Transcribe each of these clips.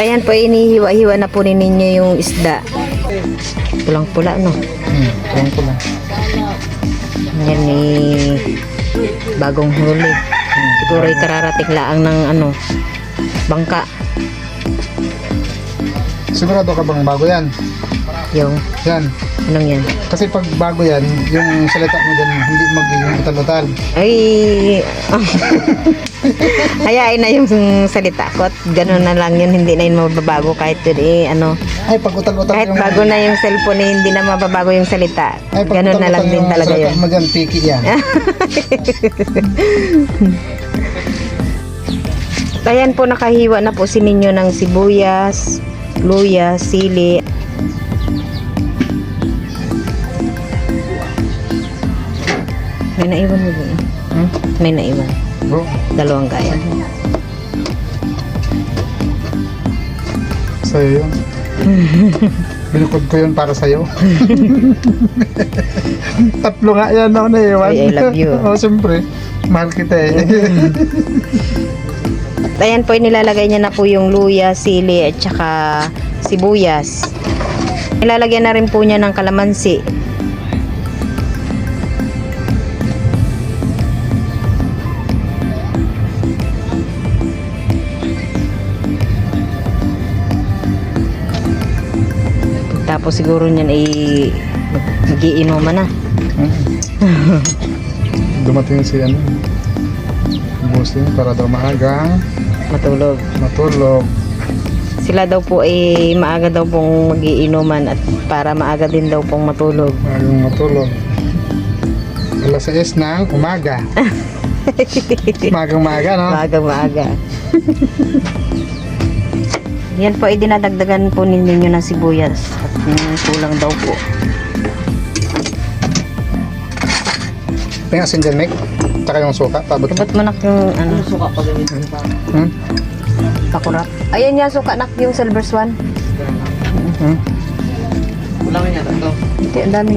Ayan po, inihiwa-hiwa na po ninyo yung isda. Pulang-pula, no? Hmm, lang. Yan ni bagong huli. Siguro ay kararating laang ng ano, bangka. Sigurado ka bang bago yan? Yung, Yan. Anong yan? Kasi pag bago yan, yung salita mo dyan, hindi magiging utal-utal. Ay, hayain na yung salita ko at gano'n na lang yun, hindi na yun mababago kahit yun eh, ano, Ay, pag utal-utal kahit bago na yung cellphone eh, hindi na mababago yung salita. Ay, pag Gano'n na lang din yung talaga yun. mo dyan, piki yan. Ayan po, nakahiwa na po si ninyo ng sibuyas, luya, sili. May naiwan mo ba? Hmm? May naiwan. Bro, Dalawang gaya. sa'yo yun. Binukod ko yun para sa'yo. Tatlo nga yan ako naiwan. Ay, I love you. Oo, siyempre. Mahal kita eh. Ayan po, nilalagay niya na po yung luya, sili, at saka sibuyas. Nilalagyan na rin po niya ng kalamansi. Tapos siguro niyan ay magiinuman na. Dumating si ano. Bossing para daw maaga Matulog. matulog. Sila daw po ay maaga daw pong magiinuman at para maaga din daw pong matulog. Maagang matulog. Alas 6 ng umaga. Magang maaga, no? Maaga maaga. Yan po ay dinadagdagan po ninyo ng sibuyas at kulang daw po. May asin dyan, Mick. Tsaka yung suka. Pabot mo. Ba't mo nak yung ano, suka pa Hmm? Pakurap. Ayan yan, suka nak yung silver swan. Hmm? Hindi, ang dami.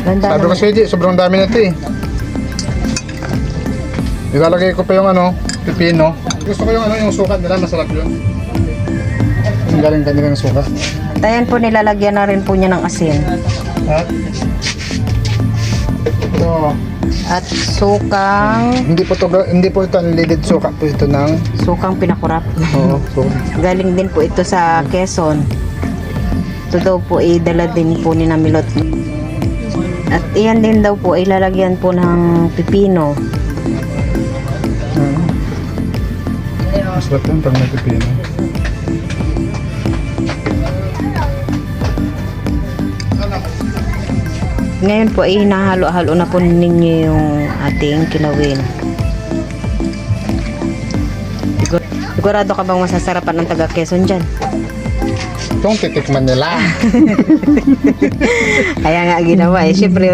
Ganda Sabi ko sa Eji, sobrang dami nito eh. Ilalagay ko pa yung ano, pipino. Gusto ko yung ano, yung suka nila, masarap yun. Ang galing kanila ng suka. At ayan po, nilalagyan na rin po niya ng asin. At ito, At sukang, hindi po to, hindi po ito unleaded suka po ito ng sukang pinakurap. Oo, suka. Galing din po ito sa Quezon. Ito daw po ay dala din po ni Namilot. At iyan din daw po ay lalagyan po ng pipino. Masarap yun pag may pipino. Ngayon po ay hinahalo-halo na po ninyo yung ating kilawin. Sigur- Sigurado ka bang masasarapan ng taga Quezon dyan? Itong titikman nila. Kaya nga ginawa eh. Siyempre,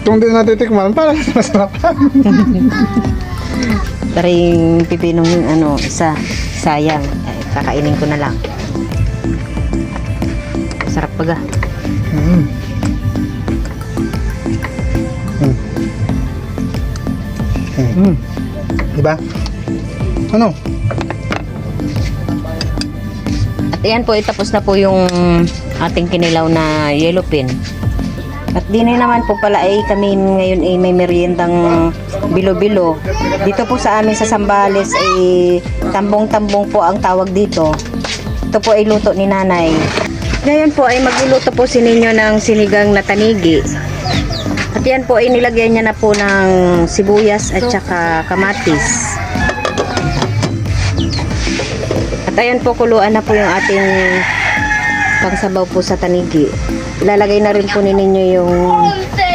Itong di natitikman, parang masarap. taring pipinong yung ano, isa, sayang. Ay, kakainin ko na lang. Sarap baga. Mm. Mm. Mm. Mm. Diba? Ano? At ayan po, itapos na po yung ating kinilaw na yellow pin. At din naman po pala ay kami ngayon ay may meriendang bilo-bilo. Dito po sa amin sa Sambales ay tambong-tambong po ang tawag dito. Ito po ay luto ni nanay. Ngayon po ay magluluto po si ninyo ng sinigang na tanigi. At yan po ay nilagyan niya na po ng sibuyas at saka kamatis. At ayan po, kuluan na po yung ating pangsabaw po sa tanigi. Ilalagay na rin po ni ninyo yung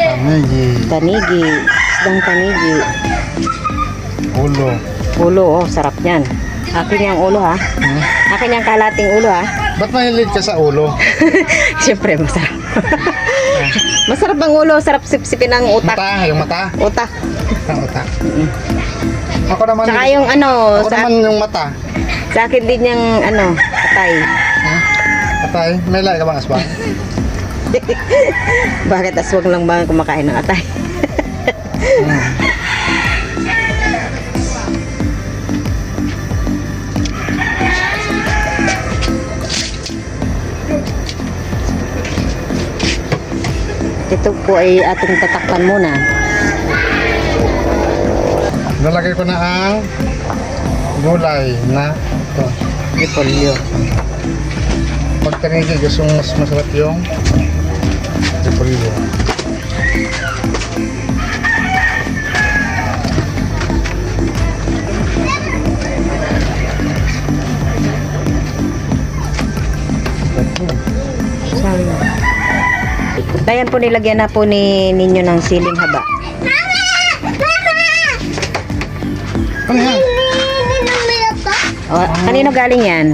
Tanigi. tanigi, isdang tanigi. Ulo. Ulo, oh, sarap yan. Akin yung ulo ha. Hmm? Akin yung kalating ulo ha. Ba't mahilig ka sa ulo? Siyempre, masarap. masarap ang ulo, sarap sipsipin ang utak. Mata, yung mata. Utak. Ang utak. Ako naman, Saka yung ano, ako sa, naman yung mata. sa akin din yung ano, patay. Ha? Atay, may lahi ka bang aswang? Bakit aswang lang ba kumakain ng atay? Ito po ay ating tatakpan muna. Nalagay ko na ang gulay na ito. Ipolyo. Pag tanigil, gusto mas masarap yung repolyo. Dayan po nilagyan na po ni ninyo ng siling haba. Ano yan? Ninong Melot O, kanino galing yan?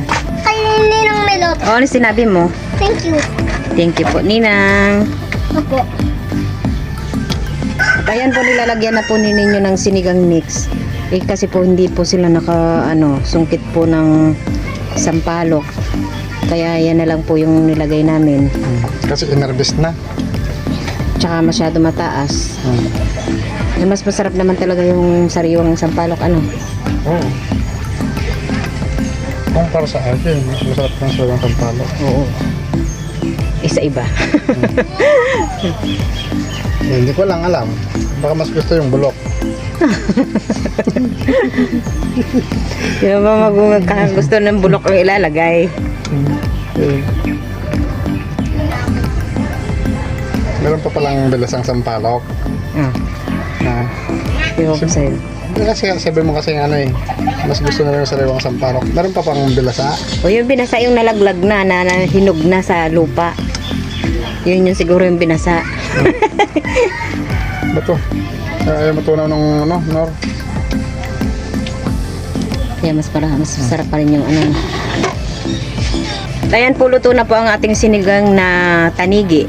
Kay Ninong Melot. O, ano sinabi mo? Thank you. Thank you po, Ninang. Opo. Ayan po nilalagyan na po ni ninyo ng sinigang mix. Eh kasi po hindi po sila naka ano, sungkit po ng sampalok. Kaya yan na lang po yung nilagay namin. Hmm. Kasi inarbis na. Tsaka masyado mataas. Hmm. Eh, mas masarap naman talaga yung sariwang sampalok ano. Oo. Kung para sa akin, mas masarap ng sobrang sampalo. Oo. Isa iba. Eh, hindi ko lang alam. Baka mas gusto yung bulok. Yung ba mag gusto ng bulok ang ilalagay? Eh. Meron pa palang bilasang sampalok. Ah, Na, yung ko sa'yo. kasi sabi mo kasi ano eh, mas gusto na rin yung sariwang sampalok. Meron pa pang bilasa. O yung binasa yung nalaglag na, na, na hinog na sa lupa. Yun yung siguro yung binasa. Bato. Ay, ayaw matunaw ng ano, Nor. Kaya mas para mas masarap pa rin yung ano. Ayan po luto na po ang ating sinigang na tanigi.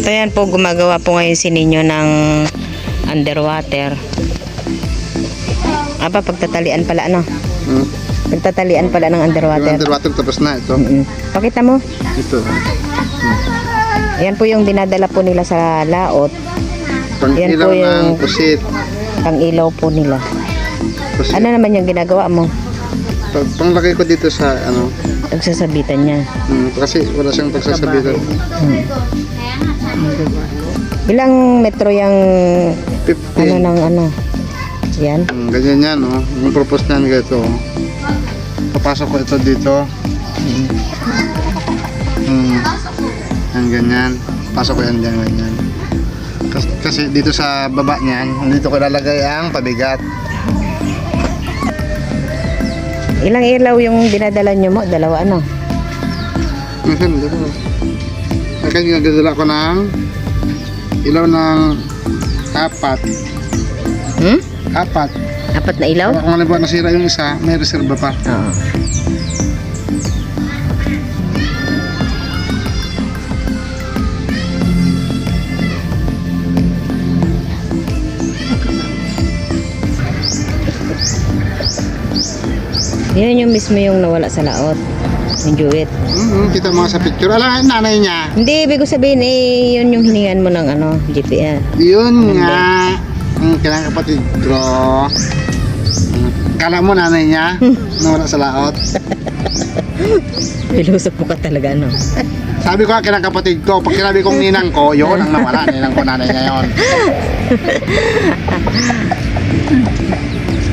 So ayan po gumagawa po ngayon si Ninyo ng underwater. Aba pagtatalian pala ano? Hmm. Pagtatalian pala ng Yung underwater. underwater tapos na ito. Mm-mm. Pakita mo. Ito. Ayan po yung dinadala po nila sa laot. Pang Yan po yung- ng pusit. Ang ilaw po nila. pusit. Ano naman yung ginagawa mo? Pag, panglagay ko dito sa ano, Pagsasabitan niya. hmm, kasi wala siyang pagsasabitan. Ilang metro yung 15. ano ng ano? Yan. Hmm, ganyan yan, oh. Yung purpose niyan ganito. oh. Papasok ko ito dito. Hmm. Yan, ganyan. Pasok ko yan dyan, ganyan. Kasi, kasi dito sa baba niyan, dito ko ilalagay ang pabigat. Ilang ilaw yung dinadala nyo mo? Dalawa ano? Minsan, dito. Kaya nagdadala ko ng ilaw ng apat. Hmm? Apat. Apat na ilaw? Kung ano ba nasira yung isa, may reserva pa. Oo. Yan yung mismo yung nawala sa laot. Yung Jewett. Mm, kita mo sa picture. Alam, nanay niya. Hindi, ibig ko sabihin eh, yun yung hiningan mo ng ano, GPS. Yun nga. Ang kailangan kapatid ko. Mm, Kala mo nanay niya nawala sa laot. Pilusok mo ka talaga, no? Sabi ko nga kailangan kapatid ko. Pag sinabi kong ninang ko, yun ang nawala. Ninang ko nanay niya yun.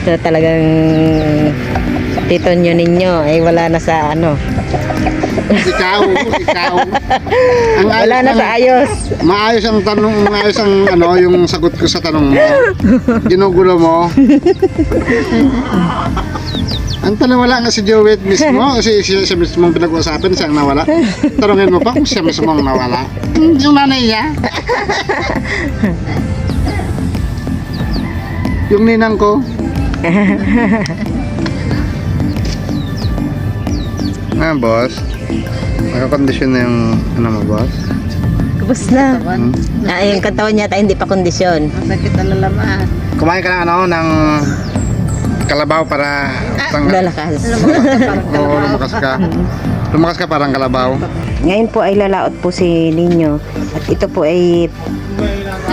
So, talagang tito nyo ninyo ay wala na sa ano. Ikaw, ikaw. Ang Wala na ang- sa ayos. Maayos ang tanong, maayos ang ano, yung sagot ko sa tanong mo. Ginugulo mo. Ang tanong wala nga si Joey mismo, si siya, siya mismo pinag-uusapan, siya ang nawala. Tanungin mo pa kung siya mismo ang nawala. Hmm, Yung nanay niya. yung ninang ko. Ah, boss. Nakakondisyon na yung ano mo, boss. Tapos na. Ah, yung katawan niya tayo hindi pa kondisyon. Kumain ka ng ano, ng kalabaw para tanggal. Lalakas. Oo, lumakas ka. Lumakas ka parang kalabaw. Ngayon po ay lalaot po si Ninyo. At ito po ay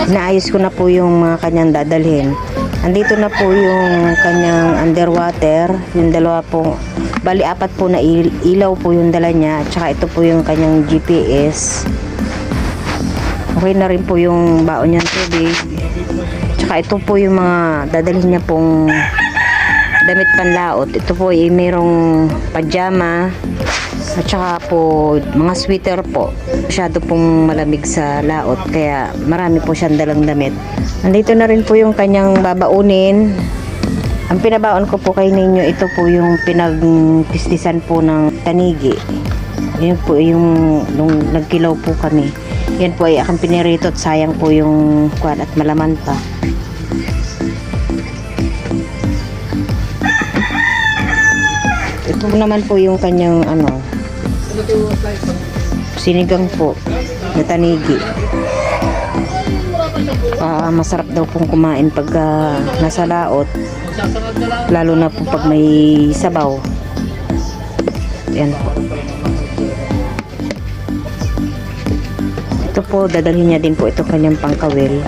naayos ko na po yung mga kanyang dadalhin. Andito na po yung kanyang underwater. Yung dalawa po, bali apat po na il- ilaw po yung dala niya. At saka ito po yung kanyang GPS. Okay na rin po yung baon niyang tubig. Tsaka ito po yung mga dadalhin niya pong damit panlaot. Ito po ay mayroong pajama at saka po mga sweater po. Masyado pong malamig sa laot kaya marami po siyang dalang damit. Nandito na rin po yung kanyang babaunin. Ang pinabaon ko po kay ninyo, ito po yung pinagpistisan po ng tanigi. Yan po yung nung nagkilaw po kami. Yan po ay akong pinirito at sayang po yung kwan at malaman pa. Ito naman po yung kanyang ano sinigang po na tanigi. Ah, masarap daw pong kumain pag ah, nasa laot. Lalo na po pag may sabaw. Yan po. Ito po, dadalhin niya din po ito kanyang pangkawil.